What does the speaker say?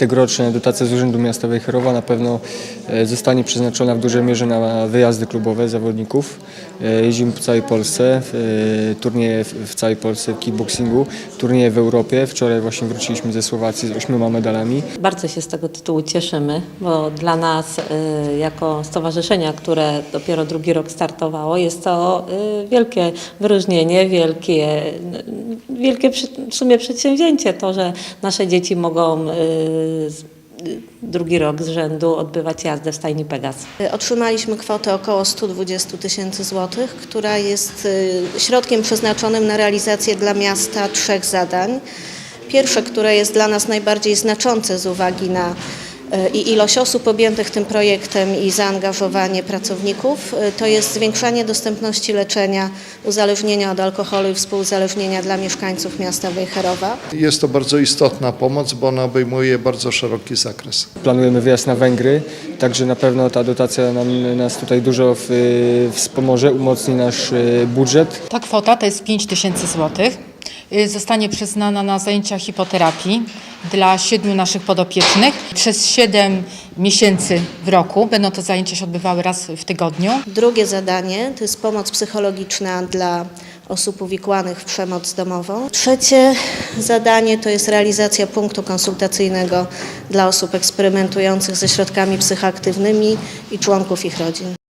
Tegoroczna dotacja z Urzędu Miasta Wejherowa na pewno e, zostanie przeznaczona w dużej mierze na wyjazdy klubowe zawodników. E, Jeździmy po całej Polsce, w- e, turnieje w w całej Polsce w kickboxingu, turnieje w Europie. Wczoraj właśnie wróciliśmy ze Słowacji z ośmioma medalami. Bardzo się z tego tytułu cieszymy, bo dla nas jako stowarzyszenia, które dopiero drugi rok startowało, jest to wielkie wyróżnienie, wielkie, wielkie w sumie przedsięwzięcie, to, że nasze dzieci mogą drugi rok z rzędu odbywać jazdę w stajni Pegas. Otrzymaliśmy kwotę około 120 tysięcy złotych, która jest y, środkiem przeznaczonym na realizację dla miasta trzech zadań. Pierwsze, które jest dla nas najbardziej znaczące z uwagi na y, i ilość osób objętych tym projektem i zaangażowanie pracowników, y, to jest zwiększanie dostępności leczenia uzależnienia od alkoholu i współuzależnienia dla mieszkańców miasta Wejherowa. Jest to bardzo istotna pomoc, bo ona obejmuje bardzo szeroki zakres. Planujemy wyjazd na Węgry, także na pewno ta dotacja nam, nas tutaj dużo w, wspomoże, umocni nasz e, budżet. Ta kwota to jest 5 tysięcy złotych. Zostanie przyznana na zajęcia hipoterapii dla siedmiu naszych podopiecznych. Przez 7 miesięcy w roku będą to zajęcia się odbywały raz w tygodniu. Drugie zadanie to jest pomoc psychologiczna dla osób uwikłanych w przemoc domową. Trzecie zadanie to jest realizacja punktu konsultacyjnego dla osób eksperymentujących ze środkami psychoaktywnymi i członków ich rodzin.